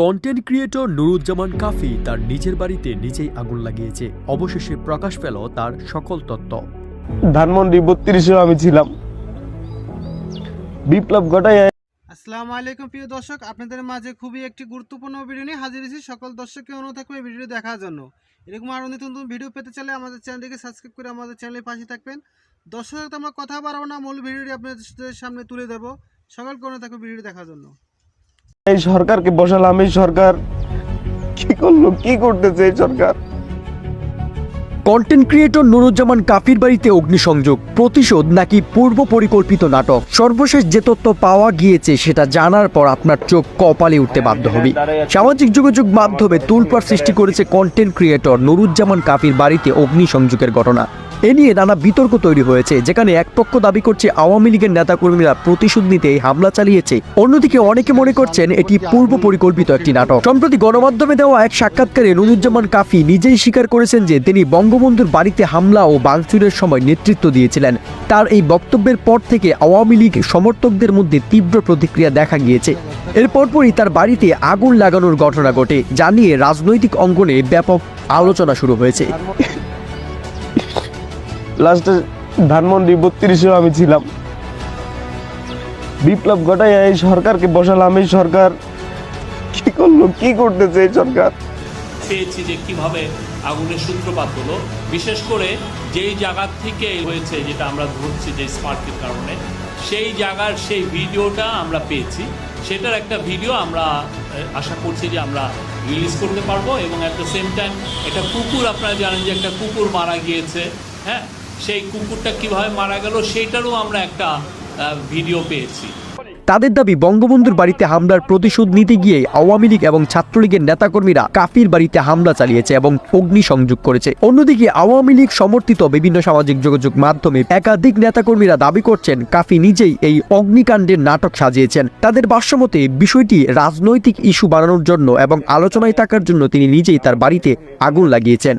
Content creator Nuruzzaman কাফি তার নিজের বাড়িতে নিজেই আগুন লাগিয়েছে। অবশেষে প্রকাশ পেল তার সকল তত্ত্ব ধানমন্ডি বত্রিশেও আমি ছিলাম। বিপ্লব ঘটাই আসসালামু আলাইকুম প্রিয় দর্শক আপনাদের মাঝে খুবই একটি গুরুত্বপূর্ণ ভিডিও নিয়ে হাজির হয়েছি। সকল দর্শককে অনুরোধ থাকবে এই ভিডিও দেখার জন্য। এরকম আরও নতুন নতুন ভিডিও পেতে চাইলে আমাদের চ্যানেলটিকে সাবস্ক্রাইব করে আমাদের চ্যানেলের পাশে থাকবেন। দর্শক তো আমরা কথা বাড়াবো না মূল ভিডিওটি আপনাদের সামনে তুলে দেবো সকলকে অনুরোধ থাকবে ভিডিও দেখার জন্য। এই সরকারকে বসালাম, এই সরকার কি করল, কি করতেছে এই সরকার? কন্টেন্ট ক্রিয়েটর নুরুজ্জামান কাফির বাড়িতে অগ্নিসংযোগ, প্রতিশোধ নাকি পূর্ব পরিকল্পিত নাটক? সর্বশেষ যে তথ্য পাওয়া গিয়েছে সেটা জানার পর আপনার চোখ কপালে উঠতে বাধ্য হবে। সামাজিক যোগাযোগ মাধ্যমে তুলপার সৃষ্টি করেছে কন্টেন্ট ক্রিয়েটর নুরুজ্জামান কাফির বাড়িতে অগ্নিসংযোগের ঘটনা। এ নিয়ে নানা বিতর্ক তৈরি হয়েছে, যেখানে এক পক্ষ দাবি করছে আওয়ামী লীগের নেতাকর্মীরা প্রতিশোধ নিতে এই হামলা চালিয়েছে। অন্যদিকে অনেকে মনে করছেন এটি পূর্ব পরিকল্পিত একটি নাটক। সম্প্রতি গণমাধ্যমে দেওয়া এক সাক্ষাৎকারে নুরুজ্জামান কাফি নিজেই স্বীকার করেছেন যে তিনি বঙ্গবন্ধুর বাড়িতে হামলা ও বাংচুরের সময় নেতৃত্ব দিয়েছিলেন। তার এই বক্তব্যের পর থেকে আওয়ামী লীগ সমর্থকদের মধ্যে তীব্র প্রতিক্রিয়া দেখা গিয়েছে। এর পরপরই তার বাড়িতে আগুন লাগানোর ঘটনা ঘটে, যা নিয়ে রাজনৈতিক অঙ্গনে ব্যাপক আলোচনা শুরু হয়েছে। লাস্টে ধানমন্ডি বত্রিশেও আমি ছিলাম। বিপ্লব ঘটাই এই সরকারকে বসালাম। এই সরকার কি করল? কি করতেছে এই সরকার? পেয়েছি যে কীভাবে আগুনের সূত্রপাত হলো। বিশেষ করে যেই জায়গার থেকে হয়েছে, যেটা আমরা ধরছি যে স্পার্কের কারণে, সেই জায়গার সেই ভিডিওটা আমরা পেয়েছি। সেটার একটা ভিডিও আমরা আশা করছি যে আমরা রিলিজ করতে পারব এবং অ্যাট দ্য সেম টাইম একটা কুকুর, আপনারা জানেন যে একটা কুকুর মারা গিয়েছে হ্যাঁ? সেই কুকুরটা কীভাবে মারা গেল, সেইটারও আমরা একটা ভিডিও পেয়েছি। তাদের দাবি, বঙ্গবন্ধুর বাড়িতে হামলার প্রতিশোধ নিতে গিয়ে আওয়ামী লীগ এবং ছাত্রলীগের নেতাকর্মীরা কাফির বাড়িতে হামলা চালিয়েছে এবং অগ্নি সংযোগ করেছে। অন্যদিকে, আওয়ামী লীগ সমর্থিত বিভিন্ন সামাজিক যোগাযোগ মাধ্যমে একাধিক নেতাকর্মীরা দাবি করছেন, কাফি নিজেই এই অগ্নিকাণ্ডের নাটক সাজিয়েছেন। তাদের ভাষ্যমতে, বিষয়টি রাজনৈতিক ইস্যু বানানোর জন্য এবং আলোচনায় থাকার জন্য তিনি নিজেই তার বাড়িতে আগুন লাগিয়েছেন।